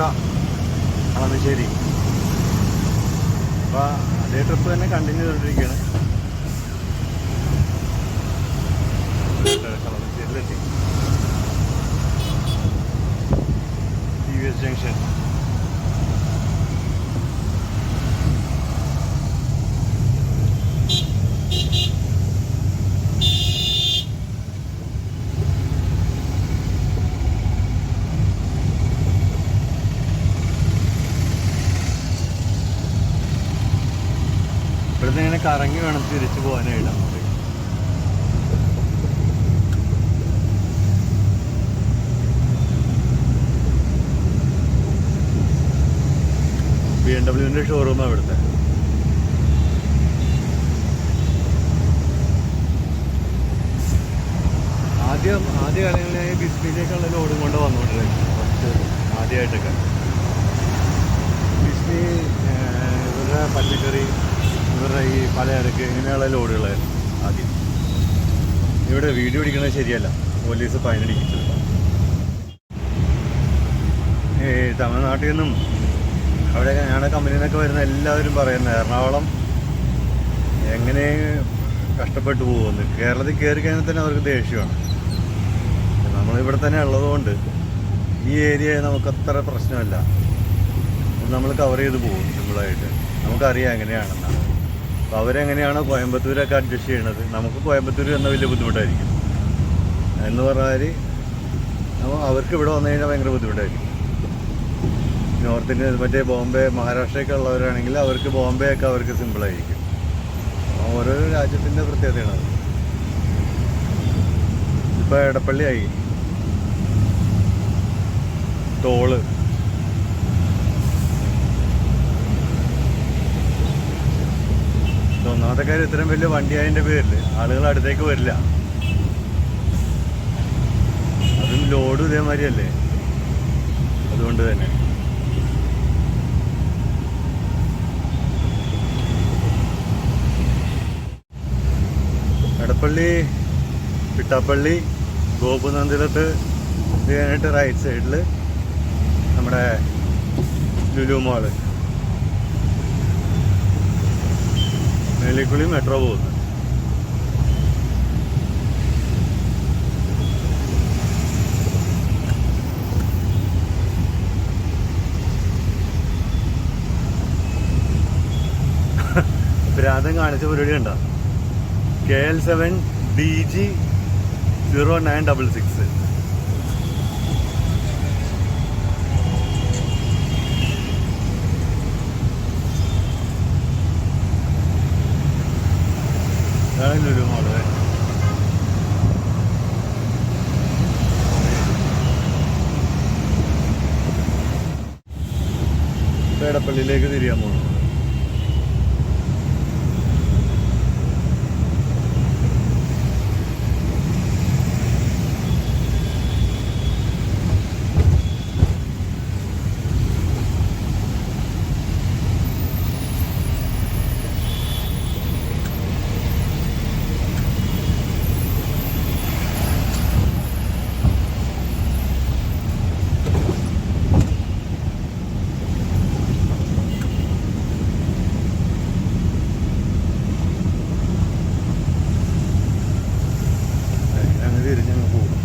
കളമശ്ശേരി അപ്പോൾ അതേ ട്രിപ്പ് തന്നെ കണ്ടിന്യൂ ചെയ്തുകൊണ്ടിരിക്കുകയാണ് കളമശ്ശേരിയിലെത്തി ജംഗ്ഷൻ ഇവിടുന്ന് ഇങ്ങനെ കറങ്ങി വേണം തിരിച്ചു പോകാനായിട്ട് ബി എം ഡബ്ല്യുവിന്റെ ഷോറൂമാണ് ഇവിടുത്തെ. ആദ്യം ആദ്യ കാലങ്ങളിൽ ബിസ്മിയിലേക്കുള്ള ലോഡും കൊണ്ട് വന്നുകൊണ്ടിരുന്നു. ഫസ്റ്റ് ആദ്യമായിട്ടൊക്കെ. ബിസ്മി ഇവരുടെ പച്ചക്കറി ഇവരുടെ ഈ പലചരക്ക് ഇങ്ങനെയുള്ള ലോഡുകളായിരുന്നു ആദ്യം. ഇവിടെ വീഡിയോ പിടിക്കുന്നത് ശരിയല്ല. പോലീസ് ഫൈനടിക്കും ചിലപ്പോൾ ഈ തമിഴ്നാട്ടിൽ നിന്നും അവിടെ ഞങ്ങളുടെ കമ്പനിയിൽ നിന്നൊക്കെ വരുന്ന എല്ലാവരും പറയുന്നത് എറണാകുളം എങ്ങനെ കഷ്ടപ്പെട്ടു പോകുന്നു. കേരളത്തിൽ കയറി കഴിഞ്ഞാൽ തന്നെ അവർക്ക് ദേഷ്യമാണ്. നമ്മളിവിടെ തന്നെ ഉള്ളതുകൊണ്ട് ഈ ഏരിയ നമുക്ക് അത്ര പ്രശ്നമല്ല. നമ്മൾ കവർ ചെയ്ത് പോകും സിമ്പിളായിട്ട്. നമുക്കറിയാം എങ്ങനെയാണെന്നാണ്. അപ്പോൾ അവരെങ്ങനെയാണോ കോയമ്പത്തൂരൊക്കെ അഡ്ജസ്റ്റ് ചെയ്യണത്? നമുക്ക് കോയമ്പത്തൂർ എന്ന വലിയ ബുദ്ധിമുട്ടായിരിക്കും. എന്ന് പറഞ്ഞാൽ അവർക്ക് ഇവിടെ വന്നു കഴിഞ്ഞാൽ ഭയങ്കര ബുദ്ധിമുട്ടായിരിക്കും. നോർത്ത് ഇന്ത്യ മറ്റേ ബോംബെ മഹാരാഷ്ട്രയൊക്കെ ഉള്ളവരാണെങ്കിൽ അവർക്ക് ബോംബെ ഒക്കെ അവർക്ക് സിമ്പിളായിരിക്കും ഓരോ രാജ്യത്തിന്റെ പ്രത്യേകതയാണ് അത്. ഇപ്പോൾ എടപ്പള്ളിയായി ടോൾ കാര്യം ഇത്രയും വലിയ വണ്ടി അതിന്റെ പേരിൽ ആളുകൾ അടുത്തേക്ക് വരില്ല. അതും ലോഡും ഇതേമാതിരിയല്ലേ അതുകൊണ്ട് തന്നെ. എടപ്പള്ളി പിട്ടാപ്പള്ളി ഗോപുനന്ദിലത്ത് ഇത് കഴിഞ്ഞിട്ട് റൈറ്റ് സൈഡിൽ നമ്മുടെ ലുലു മാൾ മേലിക്കുളി മെട്രോ പോകുന്നത് ഭ്രാതം കാണിച്ച പരിപാടി ഉണ്ടോ K L seven D G zero nine double six മോൾ ഇപ്പൊ എടപ്പള്ളിയിലേക്ക് തിരിയാൻ പോകുന്നു അങ്ങനെ തിരിഞ്ഞങ്ങ് പോകും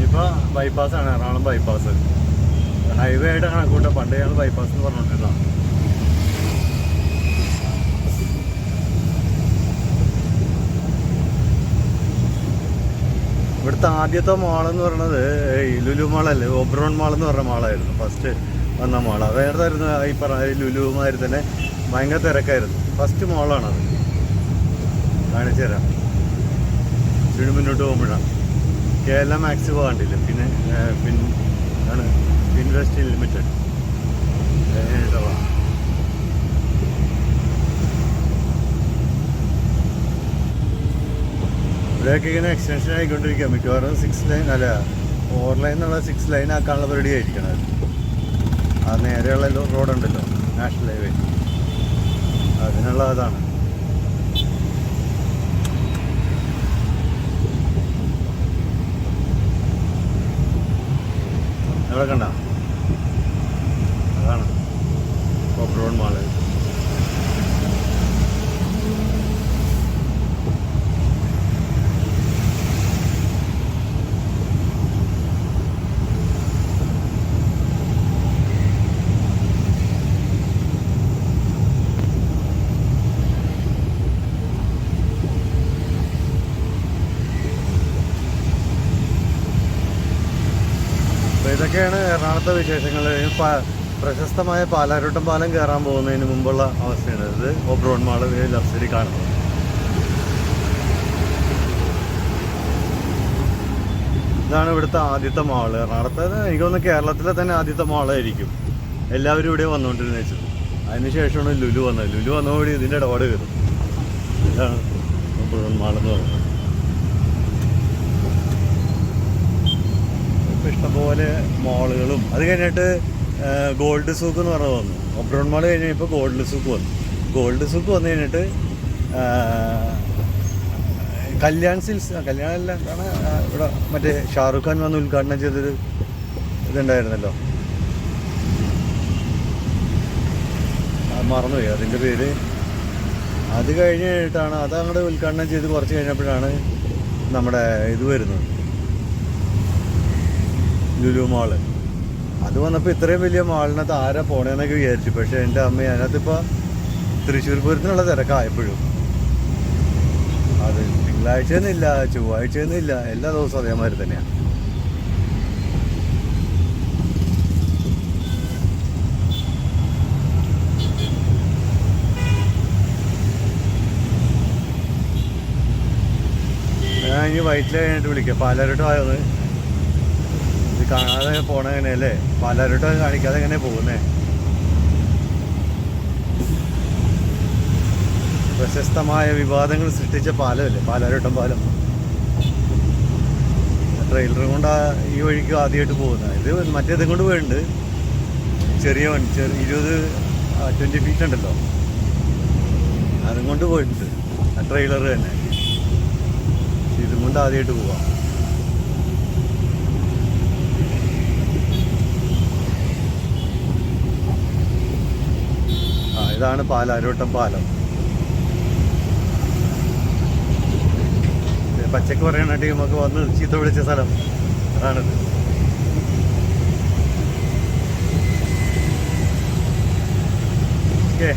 ഇപ്പൊ ബൈപ്പാസ് ആണ് എറണാകുളം ബൈപ്പാസ് ഹൈവേ ആയിട്ട് കണക്കൂട്ട പണ്ട് ഞങ്ങൾ ബൈപ്പാസ് എന്ന് പറഞ്ഞോണ്ടിരുന്നതാണ് ഇവിടുത്തെ ആദ്യത്തെ മാളെന്ന് പറയുന്നത് ഈ ലുലു മാളല്ലേ ഓബ്രോൺ മാൾ എന്ന് പറഞ്ഞ മാളായിരുന്നു ഫസ്റ്റ് വന്ന മാള തരുന്നു ഈ പറഞ്ഞ ലുലുമാതിരി തന്നെ ഭയങ്കര തിരക്കായിരുന്നു. ഫസ്റ്റ് മാളാണത് കാണിച്ചു തരാം മുന്നോട്ട് പോകുമ്പോഴാണ്. കേരള മാക്സ് പോകാണ്ടില്ല പിന്നെ പിൻ ആണ് ഇൻവെസ്റ്റ് ലിമിറ്റഡ് ഇവിടെയൊക്കെ ഇങ്ങനെ എക്സ്റ്റൻഷൻ ആയിക്കൊണ്ടിരിക്കുക മിക്കവാറും സിക്സ് ലൈൻ അല്ല ഫോർ ലൈൻ എന്നുള്ള സിക്സ് ലൈൻ ആക്കാനുള്ള പരിപാടി ആയിരിക്കണം അത്. ആ നേരെയുള്ള റോഡുണ്ടല്ലോ നാഷണൽ ഹൈവേ അതിനുള്ള അതാണ്. കണ്ട? അതാണ്. ഓബ്രോൺ മാൾ അപ്പോൾ വിശേഷങ്ങൾ പ്രശസ്തമായ പാലാരോട്ടം പാലം കയറാൻ പോകുന്നതിന് മുമ്പുള്ള അവസ്ഥയാണ് ഇത്. ഓബ്രോൺ മാൾ സൈഡിൽ കാണുന്നത്. ഇതാണ് ഇവിടുത്തെ ആദ്യത്തെ മാൾ. എറണാകുളത്ത് എനിക്ക് തോന്നുന്നു കേരളത്തിലെ തന്നെ ആദ്യത്തെ മാളായിരിക്കും. എല്ലാവരും ഇവിടെ വന്നുകൊണ്ടിരുന്ന വെച്ചത് അതിനുശേഷമാണ് ലുലു വന്നത്. ലുലു വന്നതോടെ ഇതിന്റെ ഇടപാട് കയറും. ഇതാണ് ഓബ്രോൺ മാളെന്ന് പറയുന്നത്. ഇപ്പം ഇഷ്ടംപോലെ മോളുകളും. അത് കഴിഞ്ഞിട്ട് ഗോൾഡ് സൂക്ക് എന്ന് പറഞ്ഞത് വന്നു. ഒബ്രോൺ മാൾ കഴിഞ്ഞ് ഇപ്പോൾ ഗോൾഡ് സൂക്ക് വന്നു. ഗോൾഡ് സൂക്ക് വന്നു കഴിഞ്ഞിട്ട് കല്യാൺ സിൽസ് കല്യാൺ അല്ല എന്താണ് ഇവിടെ മറ്റേ ഷാറുഖ് ഖാൻ വന്ന് ഉദ്ഘാടനം ചെയ്തൊരു ഇതുണ്ടായിരുന്നല്ലോ. മറന്നുപോയി അതിന്റെ പേര്. അത് കഴിഞ്ഞിട്ടാണ് അത് അങ്ങോട്ട് ഉദ്ഘാടനം ചെയ്ത് കുറച്ച് കഴിഞ്ഞപ്പോഴാണ് നമ്മുടെ ഇത് വരുന്നത്. ലുലു മാൾ. അത് വന്നപ്പോൾ ഇത്രയും വലിയ മാളിനകത്ത് ആരാ പോണേന്നൊക്കെ വിചാരിച്ചു. പക്ഷേ എന്റെ അമ്മ അതിനകത്തിപ്പോൾ തൃശ്ശൂർ പൂരത്തിനുള്ള തിരക്കായപ്പോഴും. അത് തിങ്കളാഴ്ച എന്നില്ല ചൊവ്വാഴ്ച എന്നില്ല എല്ലാ ദിവസവും അതേമാതിരി തന്നെയാണ് ഞാൻ ഇനി വൈറ്റിൽ കഴിഞ്ഞിട്ട് വിളിക്കാം. പാലാരോട്ട് ആയോന്ന് ഇത് കാണാതെ പോണെങ്ങനെയല്ലേ പലരുടെ കാണിക്കാതെ എങ്ങനെ പോകുന്നേ? പ്രശസ്തമായ വിവാദങ്ങൾ സൃഷ്ടിച്ച പാലമല്ലേ? പാലാരോട്ടം പാലം. ട്രെയിലർ കൊണ്ട് ഈ വഴിക്ക് ആദ്യമായിട്ട് പോകുന്നത്. ഇത് മറ്റേതും കൊണ്ട് പോയിട്ടുണ്ട് ചെറിയ വണ്ടി ചെറിയ ഇരുപത് ട്വന്റി ഫീറ്റ് ഉണ്ടല്ലോ. അതും കൊണ്ട് പോയിട്ടുണ്ട്. ആ ട്രെയിലർ തന്നെ. ഇതും കൊണ്ട് ആദ്യമായിട്ട് പോവാം. ഇതാണ് പാലാരോട്ടം പാലം. പച്ചക്ക് പറയണ ടീമൊക്കെ വന്ന് ചീത്ത വിളിച്ച സ്ഥലം. അതാണിത് ഓക്കെ.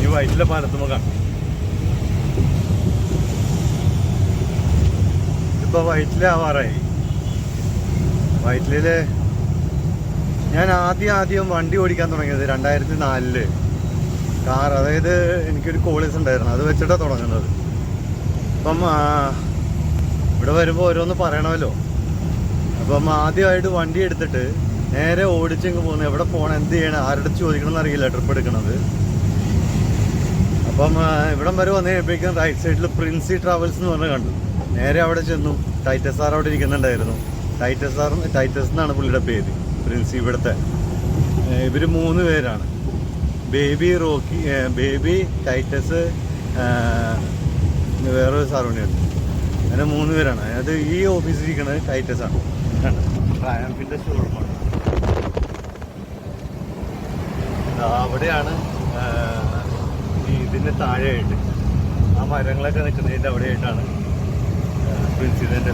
ഈ വയറ്റിലെ പാലത്തുമ്പോ കാണാം. ഇപ്പൊ വയറ്റിലാവാറായി. വയറ്റിൽ ഞാൻ ആദ്യം ആദ്യം വണ്ടി ഓടിക്കാൻ തുടങ്ങിയത് രണ്ടായിരത്തി നാലിൽ കാർ അതായത് എനിക്കൊരു കോളേജ് ഉണ്ടായിരുന്നു. അത് വെച്ചിട്ടാണ് തുടങ്ങുന്നത്. അപ്പം ഇവിടെ വരുമ്പോൾ ഓരോന്ന് പറയണമല്ലോ. അപ്പം ആദ്യമായിട്ട് വണ്ടി എടുത്തിട്ട് നേരെ ഓടിച്ചെങ്കിൽ പോകുന്നത് എവിടെ പോകണം എന്ത് ചെയ്യണം ആരുടെ ചോദിക്കണം എന്നറിയില്ല ട്രിപ്പ് എടുക്കണത്. അപ്പം ഇവിടം വരെ വന്നു കഴിയുമ്പോഴേക്കും റൈറ്റ് സൈഡിൽ പ്രിൻസി ട്രാവൽസ് എന്ന് പറഞ്ഞ് കണ്ടു. നേരെ അവിടെ ചെന്നു. ടൈറ്റസ് സാർ അവിടെ ഇരിക്കുന്നുണ്ടായിരുന്നു. ടൈറ്റസ് സാർ ടൈറ്റസ് എന്നാണ് പുള്ളിയുടെ പേര്. പ്രിൻസി ഇവിടുത്തെ. ഇവർ മൂന്ന് പേരാണ്. ബേബി റോക്കി ബേബി ടൈറ്റസ് വേറൊരു സാറുണിയുണ്ട് അങ്ങനെ മൂന്ന് പേരാണ്. അത് ഈ ഓഫീസിൽ ഇരിക്കുന്നത് ടൈറ്റസ് ആണ്. കണ്ടോ? ട്രയംഫിന്റെ ഷോറൂമാണ് അവിടെയാണ് ഇതിന്റെ താഴെയായിട്ട്. ആ മരങ്ങളൊക്കെ നിൽക്കുന്നതിന്റെ അവിടെയായിട്ടാണ് പ്രിൻസി ഇതിന്റെ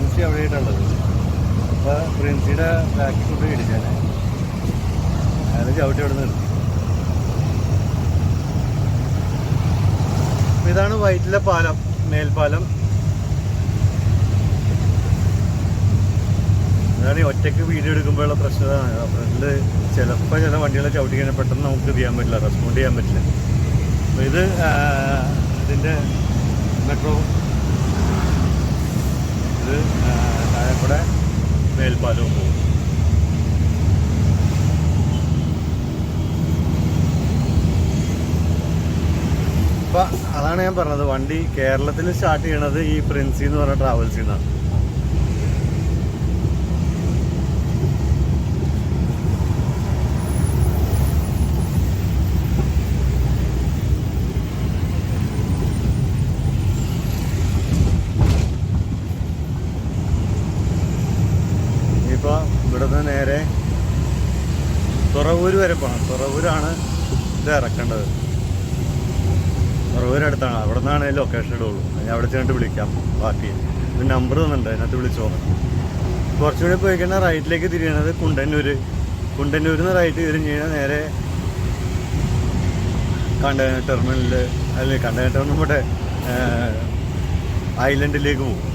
പ്രിൻസി അവിടെ ആയിട്ടുള്ളത് പ്രിൻസി അവിടെയായിട്ടുള്ളത്. അപ്പൊ പ്രിൻസിയുടെ ബാക്കിൽ കൊണ്ട് ഇടിച്ചാണ് അയാൾ ചവിട്ടി അവിടെ നിർത്തി ഇതാണ് വൈറ്റിലെ പാലം മേൽപ്പാലം. അതാണ് ഒറ്റയ്ക്ക് വീഡിയോ എടുക്കുമ്പോഴുള്ള പ്രശ്നമാണ് ഫ്രണ്ടിൽ ചിലപ്പോൾ ചില വണ്ടികളെ ചവിട്ടി കഴിഞ്ഞാൽ പെട്ടെന്ന് നമുക്ക് ഇത് ചെയ്യാൻ പറ്റില്ല റെസ്പോണ്ട് ചെയ്യാൻ പറ്റില്ല. അപ്പോൾ ഇത് ഇതിന്റെ മെട്രോ ഇത് താഴെക്കൂടെ മേൽപ്പാലവും പോകും. അപ്പം അതാണ് ഞാൻ പറഞ്ഞത് വണ്ടി കേരളത്തിൽ സ്റ്റാർട്ട് ചെയ്യണത് ഈ പ്രിൻസി എന്ന് പറഞ്ഞ ട്രാവൽസിൽ നിന്നാണ് നിന്നാണ് ലൊക്കേഷൻ ഇടുള്ളൂ ഞാൻ അവിടെ ചെന്നിട്ട് വിളിക്കാം. ബാക്കി ഒരു നമ്പർ തന്നിട്ടുണ്ട്. അതിനകത്ത് വിളിച്ചോ. കുറച്ചുകൂടി പോയി കഴിഞ്ഞാൽ റൈറ്റിലേക്ക് തിരിയണത് കുണ്ടന്നൂർ. കുണ്ടന്നൂരിൽ നിന്ന് റൈറ്റ് തിരിഞ്ഞ് കഴിഞ്ഞാൽ നേരെ കണ്ടെയ്നർ ടെർമിനലിൽ അല്ലെ കണ്ടെയ്നർ ടെർമിനൽ ഇവിടെ ഐലൻഡിലേക്ക് പോകും.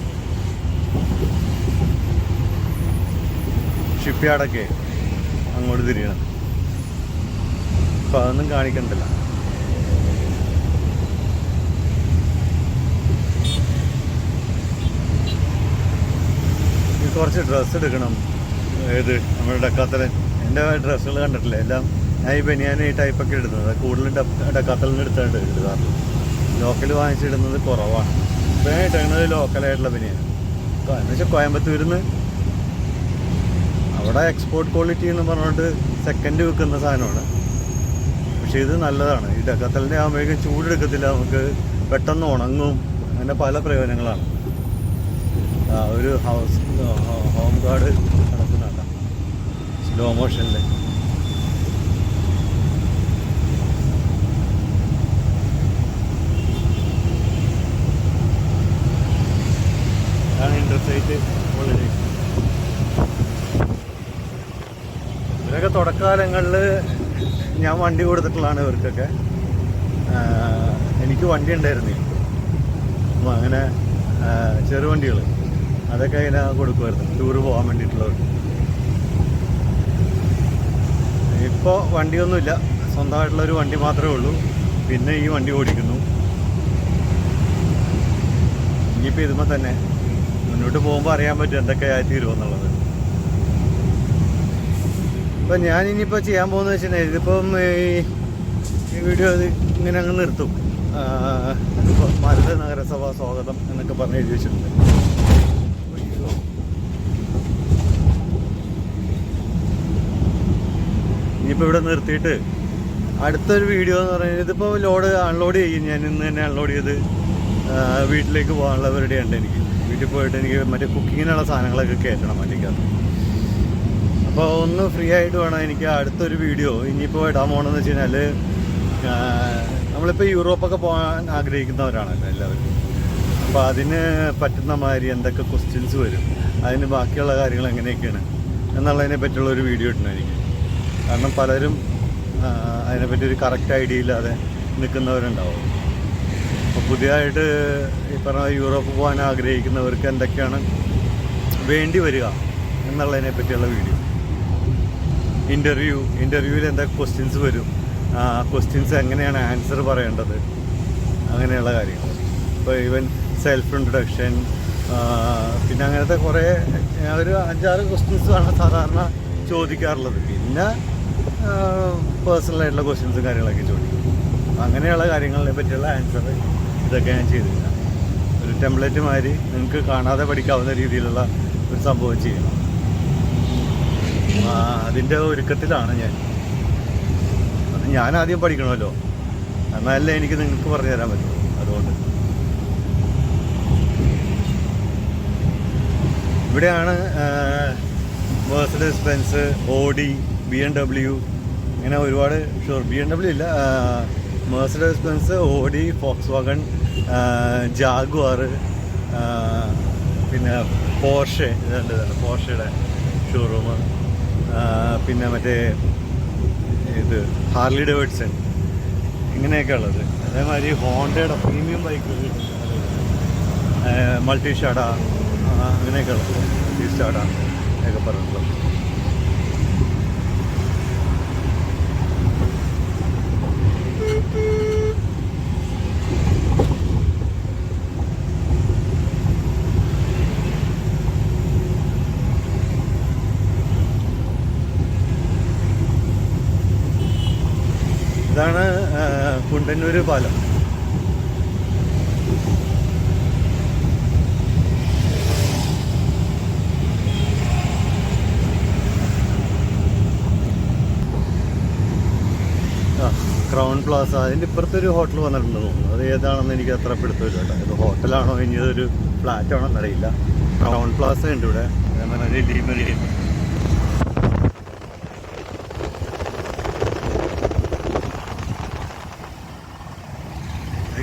ഷിപ്പ് യാർഡൊക്കെ അങ്ങോട്ട് തിരിയണം. അപ്പം അതൊന്നും കാണിക്കണ്ടല്ല ഇനി കുറച്ച് ഡ്രസ്സ് എടുക്കണം. ഏത്? നമ്മുടെ ഡക്കാത്തലൻ. എന്റെ ഡ്രസ്സുകൾ കണ്ടിട്ടില്ല? എല്ലാം ഞാൻ ഈ ബനിയാൻ ഈ ടൈപ്പൊക്കെ ഇടുന്നത്. കൂടുതലും ഡക്കാത്തലിന് എടുത്താണ് ഇടുന്നത് ലോക്കൽ വാങ്ങിച്ചിടുന്നത് കുറവാണ്. ഇപ്പം ഞാൻ ലോക്കലായിട്ടുള്ള ബനിയാൻ. എന്ന് വെച്ചാൽ കോയമ്പത്തൂരിൽ നിന്ന് അവിടെ എക്സ്പോർട്ട് ക്വാളിറ്റി എന്ന് പറഞ്ഞുകൊണ്ട് സെക്കൻഡ് വിൽക്കുന്ന സാധനമാണ്. പക്ഷേ ഇത് നല്ലതാണ്. ഈ ഡക്കത്തലിന്റെ ആകുമ്പോഴേക്കും ചൂടെടുക്കത്തില്ല. നമുക്ക് പെട്ടെന്ന് ഉണങ്ങും. അങ്ങനെ പല പ്രയോജനങ്ങളാണ്. ഒരു ഹൗസ് ഹോം ഗാർഡ് നടക്കുന്നുണ്ട്. സ്ലോ മോഷനിൽ ഇവരൊക്കെ തുടക്കാലങ്ങളിൽ ഞാൻ വണ്ടി കൊടുത്തിട്ടുള്ളതാണ് ഇവർക്കൊക്കെ. എനിക്ക് വണ്ടി ഉണ്ടായിരുന്നില്ല അങ്ങനെ ചെറുവണ്ടികൾ അതൊക്കെ അതിനെ കൊടുക്കുമായിരുന്നു. ടൂറ് പോകാൻ വേണ്ടിയിട്ടുള്ളവർക്ക് ഇപ്പോൾ വണ്ടിയൊന്നുമില്ല. സ്വന്തമായിട്ടുള്ള ഒരു വണ്ടി മാത്രമേ ഉള്ളൂ. പിന്നെ ഈ വണ്ടി ഓടിക്കുന്നു. ഇനിയിപ്പോൾ ഇതുമ്പോൾ തന്നെ. മുന്നോട്ട് പോകുമ്പോൾ അറിയാൻ പറ്റും എന്തൊക്കെ ആയി തീരുമെന്നുള്ളത് ഇപ്പം ഞാൻ ഇനിയിപ്പോൾ ചെയ്യാൻ പോകുന്നത് വെച്ചിട്ടുണ്ടെങ്കിൽ ഇതിപ്പം ഈ വീഡിയോ ഇങ്ങനെ അങ്ങ് നിർത്തും. മരുത് നഗരസഭ സ്വാഗതം എന്നൊക്കെ പറഞ്ഞ് എഴുതി വെച്ചിട്ടുണ്ട്. ഇനിയിപ്പോൾ ഇവിടെ നിർത്തിയിട്ട് അടുത്തൊരു വീഡിയോ എന്ന് പറയുന്നത് ഇതിപ്പോൾ ലോഡ് അൺലോഡ് ചെയ്യും. ഞാൻ ഇന്ന് തന്നെ അൺലോഡ് ചെയ്ത് വീട്ടിലേക്ക് പോകാനുള്ള പരിപാടി ഉണ്ട് എനിക്ക്. വീട്ടിൽ പോയിട്ട് എനിക്ക് മറ്റേ കുക്കിങ്ങിനുള്ള സാധനങ്ങളൊക്കെ കയറ്റണം വണ്ടിക്കകത്ത്. അപ്പോൾ ഒന്ന് ഫ്രീ ആയിട്ട് വേണം എനിക്ക് അടുത്തൊരു വീഡിയോ ഇനിയിപ്പോൾ ഇടാൻ പോകണമെന്ന് വെച്ച് കഴിഞ്ഞാൽ നമ്മളിപ്പോൾ യൂറോപ്പൊക്കെ പോകാൻ ആഗ്രഹിക്കുന്നവരാണല്ലോ എല്ലാവരും. അപ്പോൾ അതിന് പറ്റുന്ന മാതിരി എന്തൊക്കെ ക്വസ്റ്റ്യൻസ് വരും? അതിന് ബാക്കിയുള്ള കാര്യങ്ങൾ എങ്ങനെയൊക്കെയാണ്? എന്നുള്ളതിനെ പറ്റിയുള്ള ഒരു വീഡിയോ ഇടണം എനിക്ക് കാരണം പലരും അതിനെപ്പറ്റി ഒരു കറക്റ്റ് ഐഡിയ ഇല്ലാതെ നിൽക്കുന്നവരുണ്ടാവും. അപ്പോൾ പുതിയതായിട്ട് ഈ പറഞ്ഞ യൂറോപ്പ് പോകാൻ ആഗ്രഹിക്കുന്നവർക്ക് എന്തൊക്കെയാണ് വേണ്ടി വരിക എന്നുള്ളതിനെ പറ്റിയുള്ള വീഡിയോ ഇന്റർവ്യൂ ഇന്റർവ്യൂവിൽ എന്തൊക്കെ ക്വസ്റ്റ്യൻസ് വരും? ക്വസ്റ്റ്യൻസ് എങ്ങനെയാണ് ആൻസർ പറയേണ്ടത്? അങ്ങനെയുള്ള കാര്യങ്ങൾ. ഇപ്പോൾ ഈവൻ സെൽഫ് ഇൻട്രൊഡക്ഷൻ പിന്നെ അങ്ങനത്തെ കുറേ ഒരു അഞ്ചാറ് ക്വസ്റ്റ്യൻസാണ് സാധാരണ ചോദിക്കാറുള്ളത്. പിന്നെ പേഴ്സണലായിട്ടുള്ള ക്വസ്റ്റ്യൻസും കാര്യങ്ങളൊക്കെ ചോദിക്കും. അങ്ങനെയുള്ള കാര്യങ്ങളെ പറ്റിയുള്ള ആൻസർ ഇതൊക്കെ ഞാൻ ചെയ്തില്ല ഒരു ടെംപ്ലേറ്റ് മാതിരി നിങ്ങൾക്ക് കാണാതെ പഠിക്കാവുന്ന രീതിയിലുള്ള ഒരു സംഭവം ചെയ്യണം. അതിന്റെ ഒരുക്കത്തിലാണ് ഞാൻ. ഞാൻ ആദ്യം പഠിക്കണമല്ലോ. എന്നാലല്ലേ എനിക്ക് നിങ്ങൾക്ക് പറഞ്ഞു തരാൻ പറ്റുള്ളൂ അതുകൊണ്ട്. ഇവിടെയാണ് Mercedes Benz Audi B M W ഇങ്ങനെ ഒരുപാട് ഷുവർ ബി എം ഡബ്ല്യു ഇല്ല Mercedes Benz Audi Volkswagen Jaguar പിന്നെ പോർഷെ ഇതുണ്ട് പോർഷയുടെ ഷോറൂം പിന്നെ മറ്റേ ഇത് ഹാർലി ഡേവിഡ്സൺ ഇങ്ങനെയൊക്കെ ഉള്ളത് അതേമാതിരി ഹോണ്ടയുടെ പ്രീമിയം ബൈക്ക് മൾട്ടി ഷാഡ അങ്ങനെയൊക്കെ ഉള്ളത് മൾട്ടി ഷാഡ ഒക്കെ പറഞ്ഞിട്ടുള്ളത് ഇതാണ് ആ, കുണ്ടന്നൂര് പാലം. ക്രൗൺ പ്ലാസ അതിന്റെ ഇപ്പുറത്തൊരു ഹോട്ടൽ വന്നിട്ടുണ്ട് തോന്നുന്നു. അത് ഏതാണെന്ന് എനിക്ക് അത്ര പിടുത്തമില്ല ഇത് ഹോട്ടലാണോ ഇനി ഇതൊരു ഫ്ലാറ്റ് ആണോ എന്നറിയില്ല. ക്രൗൺ പ്ലാസ ഉണ്ട് ഇവിടെ. അതേപോലെ ഒരു ഡിമറി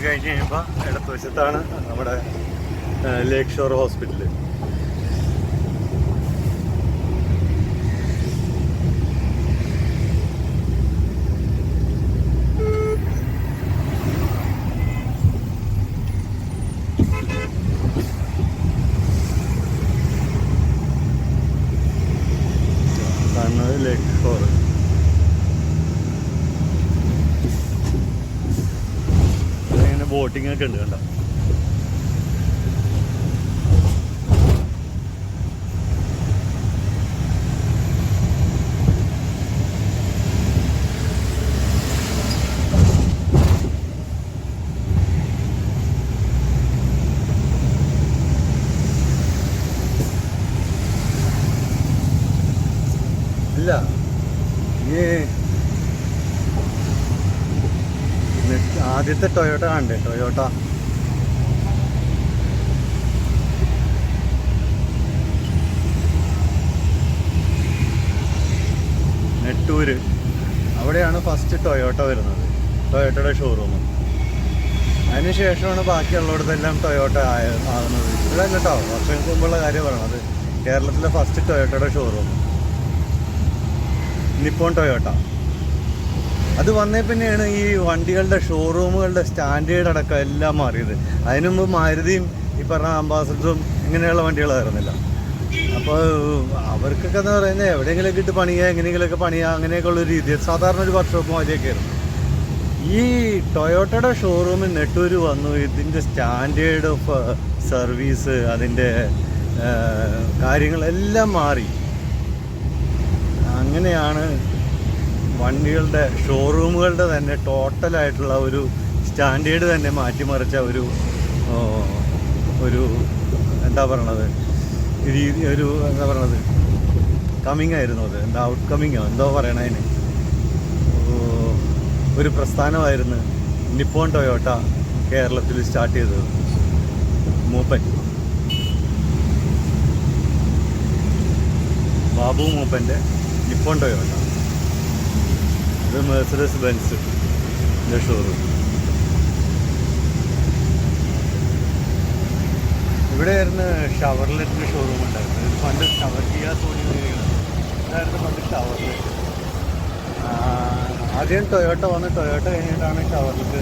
കഴിഞ്ഞ് കഴിയുമ്പോൾ ഇടത്തുവശത്താണ് നമ്മുടെ ലേക്ക് ഷോർ ഹോസ്പിറ്റൽ കാണുന്നത് ലേക്ക് ഷോർ ബോട്ടിംഗ് ഉണ്ട് കണ്ടോ ഇല്ല ഈ നെക്സ്റ്റ് ആദ്യത്തെ ടൊയോട്ട കണ്ടേ. ടൊയോട്ട നെട്ടൂര്. അവിടെയാണ് ഫസ്റ്റ് ടൊയോട്ട വരുന്നത്. ടൊയോട്ടയുടെ ഷോറൂം അതിനുശേഷമാണ് ബാക്കിയുള്ളിടത്തെല്ലാം ടൊയോട്ട ആയ ആകുന്നത്. ഇവിടെ കേട്ടോ. വർഷങ്ങൾക്ക് മുമ്പുള്ള കാര്യം പറയണത്. കേരളത്തിലെ ഫസ്റ്റ് ടൊയോട്ടയുടെ ഷോറൂം നിപ്പോൺ ടൊയോട്ട അത് വന്നേ പിന്നെയാണ് ഈ വണ്ടികളുടെ ഷോറൂമുകളുടെ സ്റ്റാൻഡേർഡ് അടക്കം എല്ലാം മാറിയത്. അതിനു മുമ്പ് മാരുതിയും ഈ പറഞ്ഞ അംബാസഡറും ഇങ്ങനെയുള്ള വണ്ടികളായിരുന്നില്ല അപ്പോൾ അവർക്കൊക്കെ എന്ന് പറയുന്നത് എവിടെയെങ്കിലും ഇട്ട് പണിയുക എങ്ങനെയെങ്കിലുമൊക്കെ പണിയുക അങ്ങനെയൊക്കെ ഉള്ള രീതി സാധാരണ ഒരു വർക്ക്ഷോപ്പ് മാതിരിയൊക്കെ ആയിരുന്നു. ഈ ടൊയോട്ടയുടെ ഷോറൂമിൽ നെട്ടൂര് വന്നു. ഇതിന്റെ സ്റ്റാൻഡേർഡ് ഓഫ് സർവീസ് അതിന്റെ കാര്യങ്ങളെല്ലാം മാറി. അങ്ങനെയാണ് വണ്ടികളുടെ ഷോറൂമുകളുടെ തന്നെ ടോട്ടലായിട്ടുള്ള ഒരു സ്റ്റാൻഡേർഡ് തന്നെ മാറ്റിമറിച്ച ഒരു ഒരു എന്താ പറയണത്? രീതി ഒരു എന്താ പറയണത്? കമ്മിങ് ആയിരുന്നു അത്. എന്താ ഔട്ട് കമ്മിങ്ങോ എന്തോ പറയണതിന് ഒരു പ്രസ്ഥാനമായിരുന്നു നിപ്പോൺ ടൊയോട്ട കേരളത്തിൽ സ്റ്റാർട്ട് ചെയ്തത്. മൂപ്പൻ. ബാബു മൂപ്പന്റെ നിപ്പോൺ ടൊയോട്ട. ഇത് മെഴ്സഡസ് ബെൻസ് ഷോറൂം ഇവിടെയായിരുന്നു ഷവർലെറ്റിന്റെ ഷോറൂം ഉണ്ടായിരുന്നു പണ്ട് ഷവർ കിയ സോണി അതായിരുന്നു പണ്ട് ഷവർലെറ്റ് ആദ്യം ടൊയോട്ട വന്ന്. ടൊയോട്ട കഴിഞ്ഞിട്ടാണ് ഷവർലെറ്റ്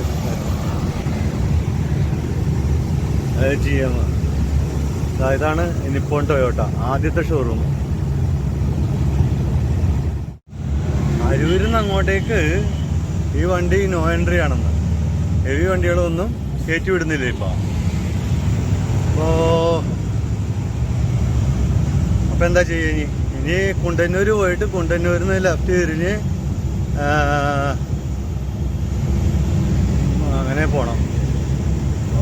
ജി എം ഇതാണ് നിപ്പോൺ ടൊയോട്ട ആദ്യത്തെ ഷോറൂം അരൂരിൽ നിന്ന് അങ്ങോട്ടേക്ക് ഈ വണ്ടി നോ എൻട്രി ആണെന്ന്. ഹെവി വണ്ടികളൊന്നും കയറ്റി വിടുന്നില്ല ഇപ്പൊ. അപ്പോ അപ്പൊ എന്താ ചെയ്യുക ഇനി? ഇനി കുണ്ടന്നൂര് പോയിട്ട് കുണ്ടന്നൂരിൽ നിന്ന് ലെഫ്റ്റ് തിരിഞ്ഞ് അങ്ങനെ പോണം.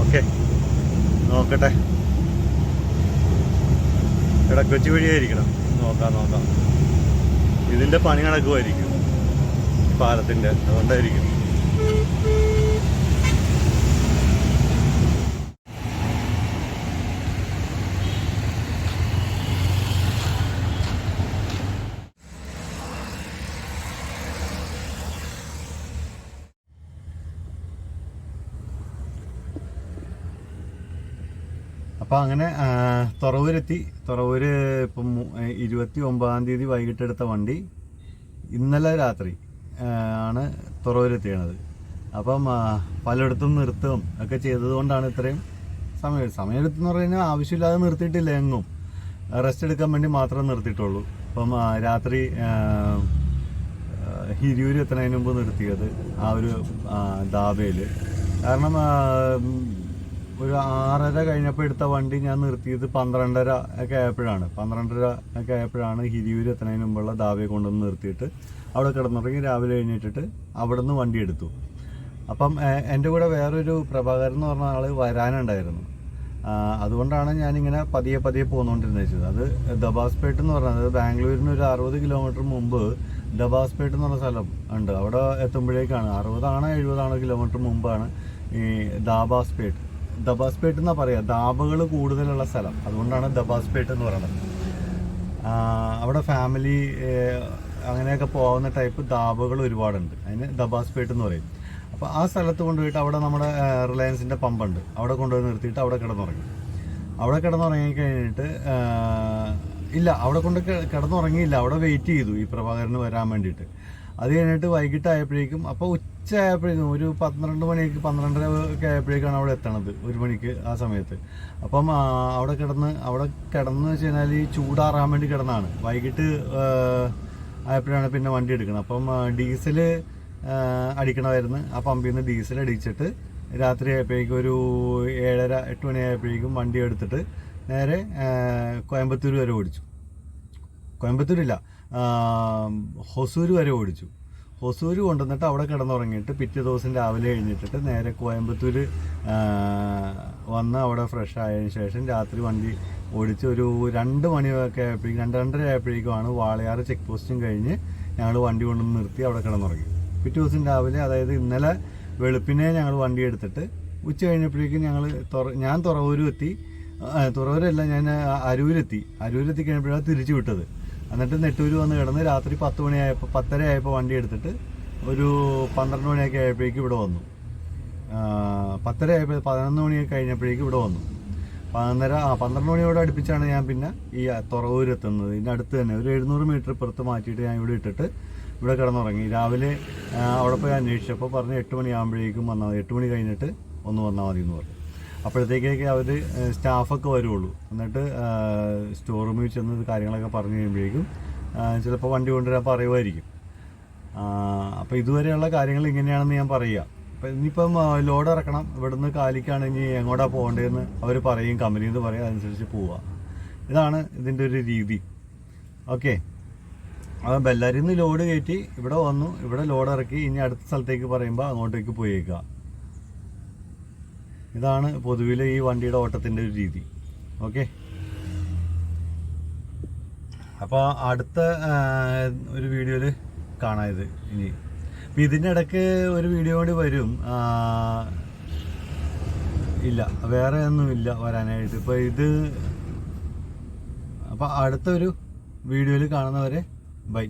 ഓക്കെ. നോക്കട്ടെ. ഇടക്കൊച്ചി വഴിയായിരിക്കണം നോക്കാം നോക്കാം. ഇതിന്റെ പണി നടക്കുമായിരിക്കും പാലത്തിന്റെ അതുകൊണ്ടായിരിക്കും. അപ്പോൾ അങ്ങനെ തുറവൂരെത്തി. തുറവൂര് ഇപ്പം ഇരുപത്തി ഒമ്പതാം തീയതി വൈകിട്ട് എടുത്ത വണ്ടി ഇന്നലെ രാത്രി. ആണ് തുറവൂരെത്തിയണത് അപ്പം പലയിടത്തും നിർത്തും ഒക്കെ ചെയ്തതുകൊണ്ടാണ് ഇത്രയും സമയം. സമയമെടുത്തെന്ന് പറഞ്ഞു കഴിഞ്ഞാൽ ആവശ്യമില്ലാതെ നിർത്തിയിട്ടില്ല എങ്ങും. റെസ്റ്റ് എടുക്കാൻ വേണ്ടി മാത്രം നിർത്തിയിട്ടുള്ളൂ. അപ്പം രാത്രി ഹിരിയൂര് എത്തുന്നതിന് മുമ്പ് നിർത്തിയത് ആ ഒരു ദാബയിൽ കാരണം ഒരു ആറര കഴിഞ്ഞപ്പോൾ എടുത്ത വണ്ടി ഞാൻ നിർത്തിയത് പന്ത്രണ്ടര ഒക്കെ ആയപ്പോഴാണ്. പന്ത്രണ്ടര ഒക്കെ ആയപ്പോഴാണ് ഹിരിയൂര് എത്തുന്നതിന് മുമ്പുള്ള ദാബയെ കൊണ്ടുവന്ന് നിർത്തിയിട്ട് അവിടെ കിടന്നുറങ്ങി രാവിലെ എഴുന്നേറ്റിട്ട് അവിടെ നിന്ന് വണ്ടി എടുത്തു. അപ്പം എന്റെ കൂടെ വേറൊരു പ്രഭാകരൻ എന്ന് പറഞ്ഞ ആൾ വരാനുണ്ടായിരുന്നു. അതുകൊണ്ടാണ് ഞാനിങ്ങനെ പതിയെ പതിയെ പോന്നുകൊണ്ടിരുന്നത് അത് ദബാസ്പേട്ട് എന്ന് പറഞ്ഞത് ബാംഗ്ലൂരിന് ഒരു അറുപത് കിലോമീറ്റർ മുമ്പ് ദബാസ്പേട്ട് എന്ന് പറഞ്ഞ സ്ഥലം ഉണ്ട്. അവിടെ എത്തുമ്പോഴേക്കാണ് അറുപതാണോ എഴുപതാണോ കിലോമീറ്റർ മുമ്പാണ് ഈ ദാബാസ്പേട്ട്. ദബാസ്പേട്ട് എന്നാ പറയാ? ദാബകൾ കൂടുതലുള്ള സ്ഥലം. അതുകൊണ്ടാണ് ദബാസ്പേട്ട് എന്ന് പറയുന്നത്. അവിടെ ഫാമിലി അങ്ങനെയൊക്കെ പോകുന്ന ടൈപ്പ് ദാബുകൾ ഒരുപാടുണ്ട്. അതിന് ദബാസ്പേട്ട് എന്ന് പറയും. അപ്പോൾ ആ സ്ഥലത്ത് കൊണ്ടുപോയിട്ട് അവിടെ നമ്മുടെ റിലയൻസിന്റെ പമ്പുണ്ട്. അവിടെ കൊണ്ടുപോയി നിർത്തിയിട്ട് അവിടെ കിടന്നുറങ്ങി. അവിടെ കിടന്നുറങ്ങി കഴിഞ്ഞിട്ട് ഇല്ല അവിടെ കൊണ്ട് കിടന്നുറങ്ങിയില്ല. അവിടെ വെയിറ്റ് ചെയ്തു ഈ പ്രഭാകരന് വരാൻ വേണ്ടിയിട്ട്. അത് കഴിഞ്ഞിട്ട് വൈകിട്ടായപ്പോഴേക്കും അപ്പോൾ ഉച്ച ആയപ്പോഴേക്കും ഒരു പന്ത്രണ്ട് മണിക്ക് പന്ത്രണ്ടര ഒക്കെ ആയപ്പോഴേക്കാണ് അവിടെ എത്തണത് ഒരു മണിക്ക് ആ സമയത്ത്. അപ്പം അവിടെ കിടന്ന് അവിടെ കിടന്ന് വെച്ച് കഴിഞ്ഞാൽ ഈ ചൂടാറാൻ വേണ്ടി കിടന്നാണ്. വൈകിട്ട് ആയപ്പോഴാണ് പിന്നെ വണ്ടി എടുക്കുന്നത് അപ്പം ഡീസൽ അടിക്കണമായിരുന്നു. ആ പമ്പിൽ നിന്ന് ഡീസൽ അടിച്ചിട്ട് രാത്രി ആയപ്പോഴേക്കും ഒരു ഏഴര എട്ട് മണി ആയപ്പോഴേക്കും വണ്ടി എടുത്തിട്ട് നേരെ കോയമ്പത്തൂർ വരെ ഓടിച്ചു. കോയമ്പത്തൂരില്ല ഹൊസൂർ വരെ ഓടിച്ചു. ഹൊസൂർ കൊണ്ടുവന്നിട്ട് അവിടെ കിടന്നുറങ്ങിയിട്ട് പിറ്റേ ദിവസം രാവിലെ എഴുന്നേറ്റിട്ട് നേരെ കോയമ്പത്തൂർ വന്ന് അവിടെ ഫ്രഷ് ആയതിന് ശേഷം രാത്രി വണ്ടി ഓടിച്ച് ഒരു രണ്ട് മണിയൊക്കെ ആയപ്പോഴേക്കും രണ്ട് രണ്ടര ആയപ്പോഴേക്കുമാണ് വാളയാറ് ചെക്ക് പോസ്റ്റും കഴിഞ്ഞ് ഞങ്ങൾ വണ്ടി കൊണ്ടുവന്ന് നിർത്തി അവിടെ കിടന്നുറങ്ങി. പിറ്റേ ദിവസം രാവിലെ അതായത് ഇന്നലെ വെളുപ്പിനെ ഞങ്ങൾ വണ്ടി എടുത്തിട്ട് ഉച്ച കഴിഞ്ഞപ്പോഴേക്കും ഞങ്ങൾ ഞാൻ തുറവൂരും എത്തി തുറവൂരല്ല ഞാൻ അരൂരെത്തി. അരൂരെത്തി കഴിഞ്ഞപ്പോഴാണ് തിരിച്ചു വിട്ടത്. എന്നിട്ട് നെട്ടൂര് വന്ന് കിടന്ന് രാത്രി പത്ത് മണിയായപ്പോൾ പത്തര ആയപ്പോൾ വണ്ടി എടുത്തിട്ട് ഒരു പന്ത്രണ്ട് മണിയൊക്കെ ആയപ്പോഴേക്കും ഇവിടെ വന്നു. പത്തര ആയപ്പോൾ പതിനൊന്ന് മണിയൊക്കെ കഴിഞ്ഞപ്പോഴേക്കും ഇവിടെ വന്നു. പതിനൊന്നര ആ പന്ത്രണ്ട് മണിയോട് അടുപ്പിച്ചാണ് ഞാൻ പിന്നെ ഈ തുറവൂർ എത്തുന്നത്. ഇതിന്റെ അടുത്ത് തന്നെ ഒരു എഴുന്നൂറ് മീറ്റർ പുറത്ത് മാറ്റിയിട്ട് ഞാൻ ഇവിടെ ഇട്ടിട്ട് ഇവിടെ കിടന്നുറങ്ങി. രാവിലെ അവിടെ പോയി അന്വേഷിച്ചപ്പോൾ പറഞ്ഞ് എട്ട് മണിയാകുമ്പോഴേക്കും വന്നാൽ എട്ട് മണി കഴിഞ്ഞിട്ട് ഒന്ന് വന്നാൽ മതി എന്ന് പറഞ്ഞു. അപ്പോഴത്തേക്കൊക്കെ അവർ സ്റ്റാഫൊക്കെ വരുള്ളൂ. എന്നിട്ട് സ്റ്റോർ റൂമിൽ ചെന്ന് കാര്യങ്ങളൊക്കെ പറഞ്ഞു കഴിയുമ്പോഴേക്കും ചിലപ്പോൾ വണ്ടി കൊണ്ടുവരാൻ പറയുമായിരിക്കും. അപ്പോൾ ഇതുവരെയുള്ള കാര്യങ്ങൾ ഇങ്ങനെയാണെന്ന് ഞാൻ പറയുക അപ്പം ഇനിയിപ്പം ലോഡ് ഇറക്കണം. ഇവിടുന്ന് കാലിക്കാണ് ഇനി എങ്ങോട്ടാ പോകേണ്ടതെന്ന് അവർ പറയും. കമ്പനിയിൽ നിന്ന് പറയും. അതനുസരിച്ച് പോവുക ഇതാണ് ഇതിന്റെ ഒരു രീതി. ഓക്കെ. അപ്പം ബെല്ലാരിന്ന് ലോഡ് കയറ്റി ഇവിടെ വന്നു. ഇവിടെ ലോഡ് ഇറക്കി. ഇനി അടുത്ത സ്ഥലത്തേക്ക് പറയുമ്പോൾ അങ്ങോട്ടേക്ക് പോയേക്കുക ഇതാണ് പൊതുവിലെ ഈ വണ്ടിയുടെ ഓട്ടത്തിന്റെ ഒരു രീതി. ഓക്കെ? അപ്പോൾ അടുത്ത ഒരു വീഡിയോയിൽ കാണാം ഇത് ഇനി. അപ്പം ഇതിന്റെ ഇടയ്ക്ക് ഒരു വീഡിയോ കൂടി വരും. ഇല്ല വേറെ ഒന്നും ഇല്ല വരാനായിട്ട്. ഇപ്പോൾ ഇത് അപ്പോൾ അടുത്തൊരു വീഡിയോയിൽ കാണുന്നവരെ ബൈ.